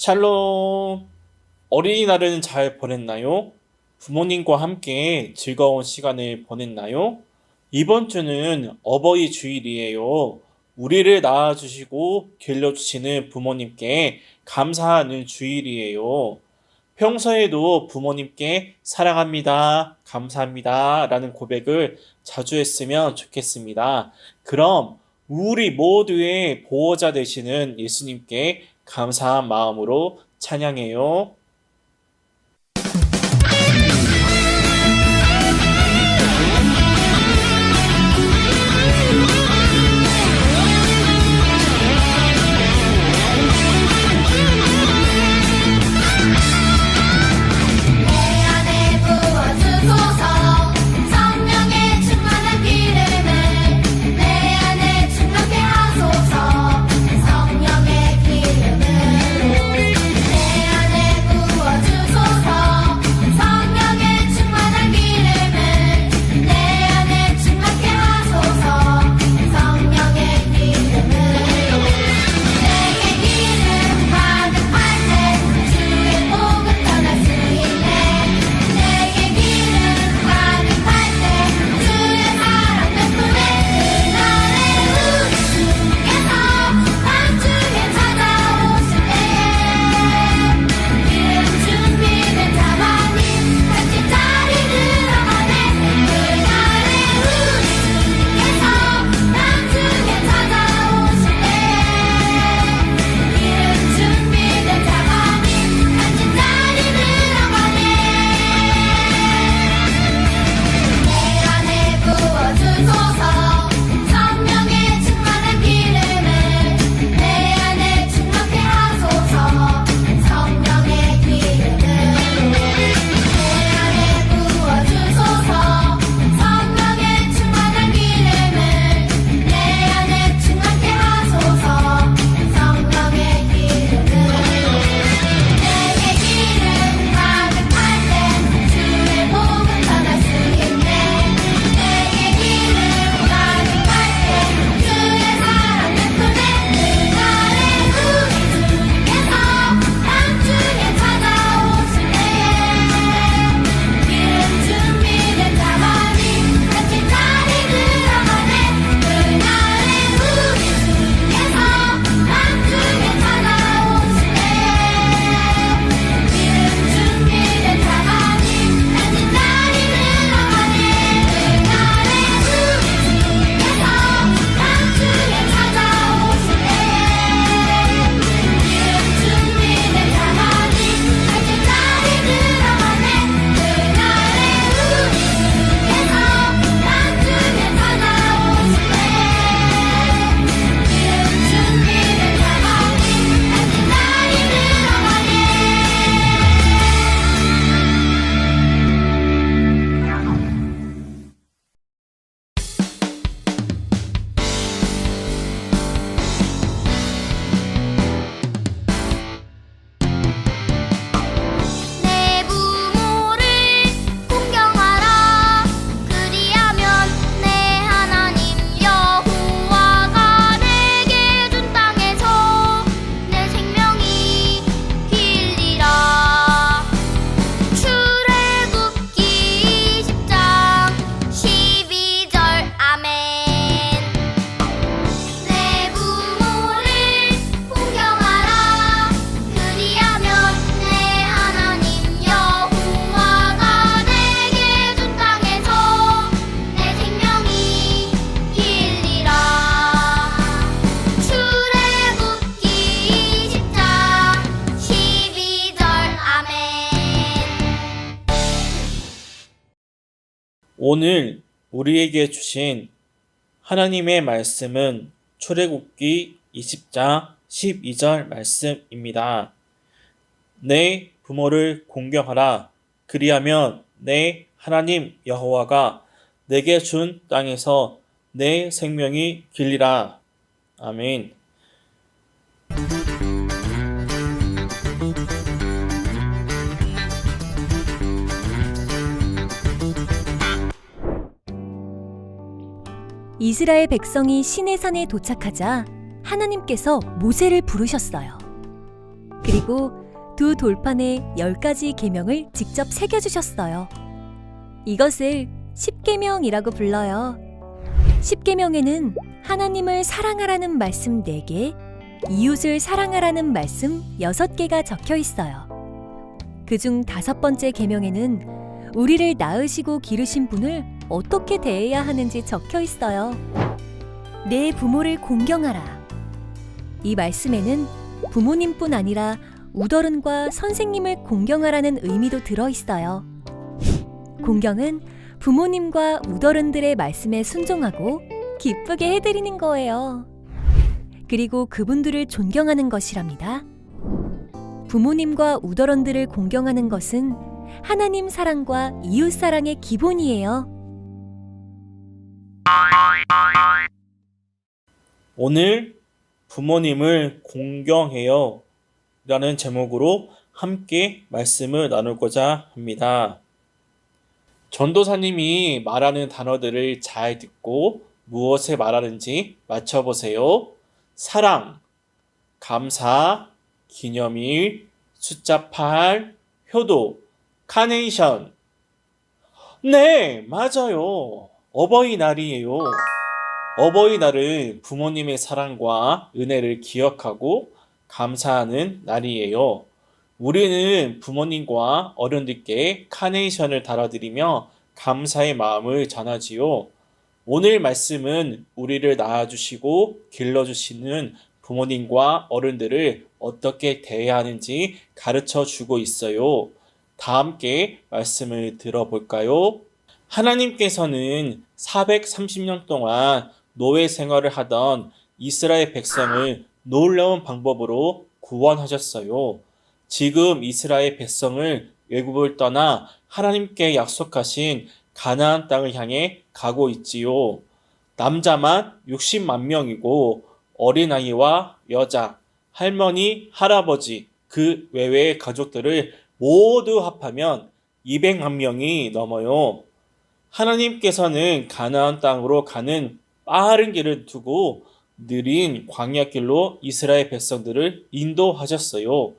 샬롬! 어린이날은 잘 보냈나요? 부모님과 함께 즐거운 시간을 보냈나요? 이번 주는 어버이 주일이에요. 우리를 낳아주시고 길러주시는 부모님께 감사하는 주일이에요. 평소에도 부모님께 사랑합니다, 감사합니다 라는 고백을 자주 했으면 좋겠습니다. 그럼 우리 모두의 보호자 되시는 예수님께 감사한 마음으로 찬양해요. 오늘 우리에게 주신 하나님의 말씀은 출애굽기 20장 12절 말씀입니다. 내 부모를 공경하라. 그리하면 내 하나님 여호와가 내게 준 땅에서 내 생명이 길리라. 아멘. 이스라엘 백성이 신의 산에 도착하자 하나님께서 모세를 부르셨어요. 그리고 두 돌판에 열 가지 계명을 직접 새겨주셨어요. 이것을 십계명이라고 불러요. 십계명에는 하나님을 사랑하라는 말씀 4개, 이웃을 사랑하라는 말씀 6개가 적혀 있어요. 그중 다섯 번째 계명에는 우리를 낳으시고 기르신 분을 어떻게 대해야 하는지 적혀 있어요. 내 부모를 공경하라. 이 말씀에는 부모님뿐 아니라 우더른과 선생님을 공경하라는 의미도 들어 있어요. 공경은 부모님과 우더른들의 말씀에 순종하고 기쁘게 해드리는 거예요. 그리고 그분들을 존경하는 것이랍니다. 부모님과 우더런들을 공경하는 것은 하나님 사랑과 이웃 사랑의 기본이에요. 오늘 부모님을 공경해요. 라는 제목으로 함께 말씀을 나누고자 합니다. 전도사님이 말하는 단어들을 잘 듣고 무엇을 말하는지 맞춰보세요. 사랑, 감사, 기념일, 숫자 8, 효도, 카네이션. 네, 맞아요. 어버이날이에요. 어버이날은 부모님의 사랑과 은혜를 기억하고 감사하는 날이에요. 우리는 부모님과 어른들께 카네이션을 달아드리며 감사의 마음을 전하지요. 오늘 말씀은 우리를 낳아주시고 길러주시는 부모님과 어른들을 어떻게 대해야 하는지 가르쳐 주고 있어요. 다 함께 말씀을 들어볼까요? 하나님께서는 430년 동안 노예 생활을 하던 이스라엘 백성을 놀라운 방법으로 구원하셨어요. 지금 이스라엘 백성을 외국을 떠나 하나님께 약속하신 가나안 땅을 향해 가고 있지요. 남자만 60만 명이고 어린아이와 여자, 할머니, 할아버지, 그 외외의 가족들을 모두 합하면 200만 명이 넘어요. 하나님께서는 가나안 땅으로 가는 빠른 길을 두고 느린 광야길로 이스라엘 백성들을 인도하셨어요.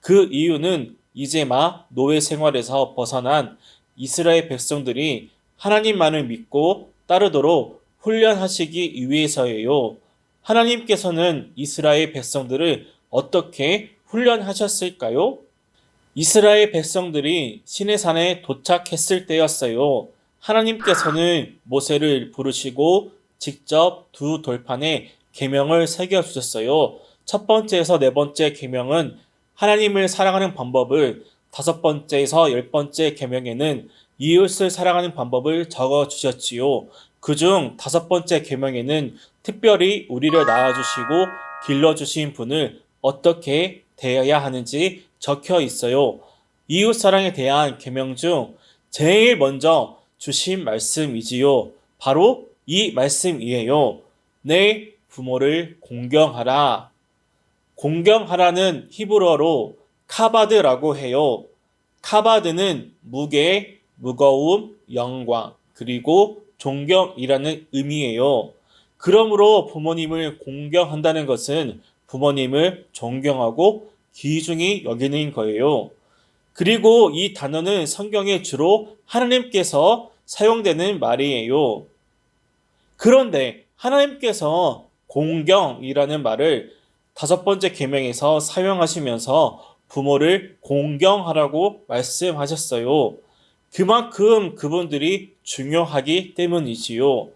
그 이유는 이제 막 노예 생활에서 벗어난 이스라엘 백성들이 하나님만을 믿고 따르도록 훈련하시기 위해서예요. 하나님께서는 이스라엘 백성들을 어떻게 훈련하셨을까요? 이스라엘 백성들이 시내산에 도착했을 때였어요. 하나님께서는 모세를 부르시고 직접 두 돌판에 계명을 새겨 주셨어요. 첫 번째에서 네 번째 계명은 하나님을 사랑하는 방법을 다섯 번째에서 열 번째 계명에는 이웃을 사랑하는 방법을 적어 주셨지요. 그중 다섯 번째 계명에는 특별히 우리를 낳아 주시고 길러 주신 분을 어떻게 대해야 하는지 적혀 있어요. 이웃 사랑에 대한 계명 중 제일 먼저 주신 말씀이지요. 바로 이 말씀이에요. 내 부모를 공경하라. 공경하라는 히브리어로 카바드라고 해요. 카바드는 무게, 무거움, 영광, 그리고 존경이라는 의미예요. 그러므로 부모님을 공경한다는 것은 부모님을 존경하고 귀중히 여기는 거예요. 그리고 이 단어는 성경에 주로 하나님께서 사용되는 말이에요. 그런데 하나님께서 공경이라는 말을 다섯 번째 계명에서 사용하시면서 부모를 공경하라고 말씀하셨어요. 그만큼 그분들이 중요하기 때문이지요.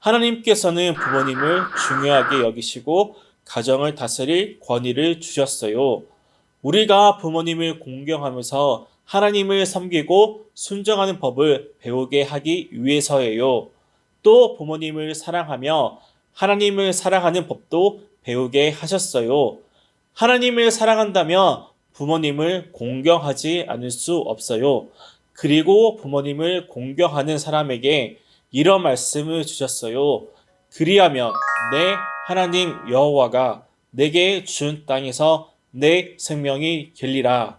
하나님께서는 부모님을 중요하게 여기시고 가정을 다스릴 권위를 주셨어요. 우리가 부모님을 공경하면서 하나님을 섬기고 순정하는 법을 배우게 하기 위해서예요. 또 부모님을 사랑하며 하나님을 사랑하는 법도 배우게 하셨어요. 하나님을 사랑한다면 부모님을 공경하지 않을 수 없어요. 그리고 부모님을 공경하는 사람에게 이런 말씀을 주셨어요. 그리하면 내 하나님 여호와가 내게 준 땅에서 내 생명이 길리라.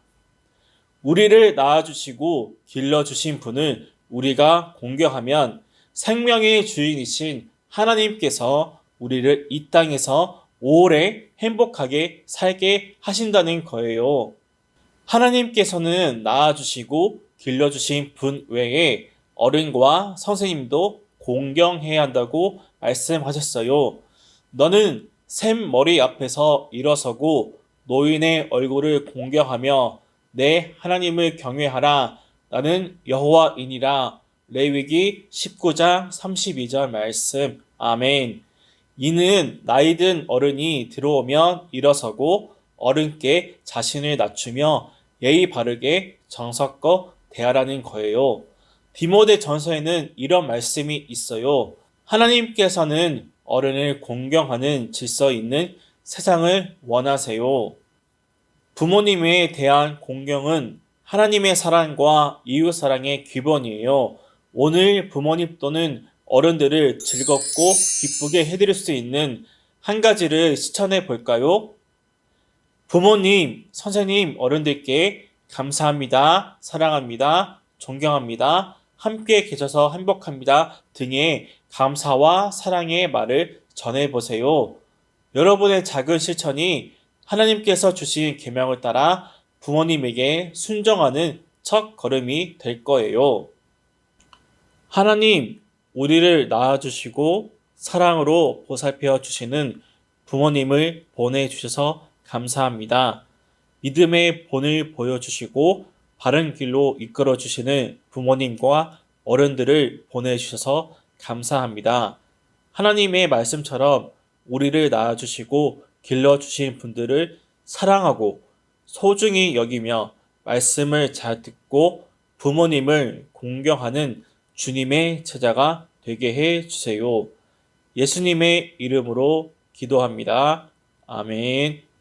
우리를 낳아주시고 길러주신 분을 우리가 공경하면 생명의 주인이신 하나님께서 우리를 이 땅에서 오래 행복하게 살게 하신다는 거예요. 하나님께서는 낳아주시고 길러주신 분 외에 어른과 선생님도 공경해야 한다고 말씀하셨어요. 너는 샘 머리 앞에서 일어서고 노인의 얼굴을 공경하며 내 하나님을 경외하라. 나는 여호와이니라. 레위기 19장 32절 말씀. 아멘. 이는 나이든 어른이 들어오면 일어서고 어른께 자신을 낮추며 예의 바르게 정석껏 대하라는 거예요. 디모데 전서에는 이런 말씀이 있어요. 하나님께서는 어른을 공경하는 질서 있는 세상을 원하세요. 부모님에 대한 공경은 하나님의 사랑과 이웃 사랑의 기본이에요. 오늘 부모님 또는 어른들을 즐겁고 기쁘게 해드릴 수 있는 한 가지를 실천해 볼까요? 부모님, 선생님, 어른들께 감사합니다, 사랑합니다, 존경합니다, 함께 계셔서 행복합니다 등의 감사와 사랑의 말을 전해 보세요. 여러분의 작은 실천이 하나님께서 주신 계명을 따라 부모님에게 순종하는 첫 걸음이 될 거예요. 하나님, 우리를 낳아주시고 사랑으로 보살펴 주시는 부모님을 보내주셔서 감사합니다. 믿음의 본을 보여주시고 바른 길로 이끌어 주시는 부모님과 어른들을 보내주셔서 감사합니다. 하나님의 말씀처럼 우리를 낳아주시고 길러주신 분들을 사랑하고 소중히 여기며 말씀을 잘 듣고 부모님을 공경하는 주님의 제자가 되게 해 주세요. 예수님의 이름으로 기도합니다. 아멘.